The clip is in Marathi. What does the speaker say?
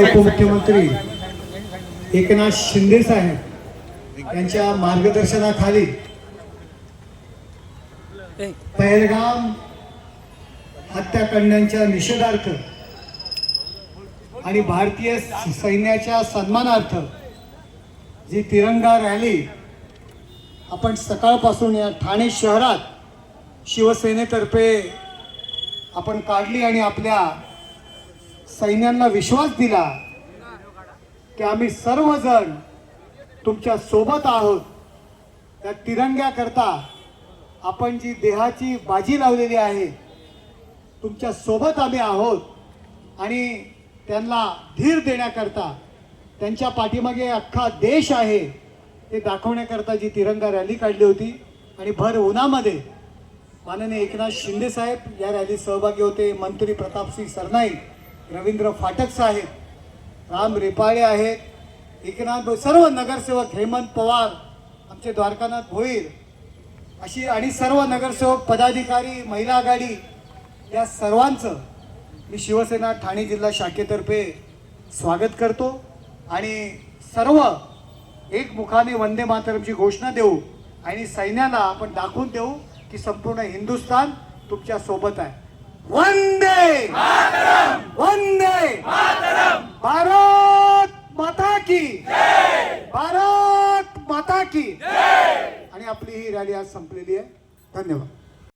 उपमुख्यमंत्री एकनाथ शिंदे साहेब यांच्या मार्गदर्शनाखाली पहलगाम हत्याकांडांच्या निषेधार्थ आणि भारतीय सैन्याच्या सन्मानार्थ जी तिरंगा रॅली आपण सकाळपासून या ठाणे शहरात शिवसेनेतर्फे आपण काढली आणि आपल्या सैन्यांना विश्वास दिला की आम्ही सर्वजण तुमच्यासोबत आहोत. त्या तिरंग्याकरता आपण जी देहाची बाजी लावलेली आहे तुमच्यासोबत आम्ही आहोत आणि त्यांना धीर देण्याकरता त्यांच्या पाठीमागे अख्खा देश आहे ते दाखवण्याकरता जी तिरंगा रॅली काढली होती आणि भर उन्हामध्ये माननीय एकनाथ शिंदे साहेब या रॅलीत सहभागी होते. मंत्री प्रतापसिंग सरनाईक रवींद्र फाटक साहेब राम रेपाळे आहेत एकनाथ सर्व नगरसेवक हेमंत पवार आमचे द्वारकानाथ भोईर अशी आणि सर्व नगरसेवक पदाधिकारी महिला आघाडी या सर्वांचं मी शिवसेना ठाणे जिल्हा शाखेतर्फे स्वागत करतो आणि सर्व एकमुखाने वंदे मातरमची घोषणा देऊ आणि सैन्याला आपण दाखवून देऊ की संपूर्ण हिंदुस्थान तुमच्यासोबत आहे. वंदे भारत माता की भारत माता की आणि आपली ही रॅली आज संपलेली आहे. धन्यवाद.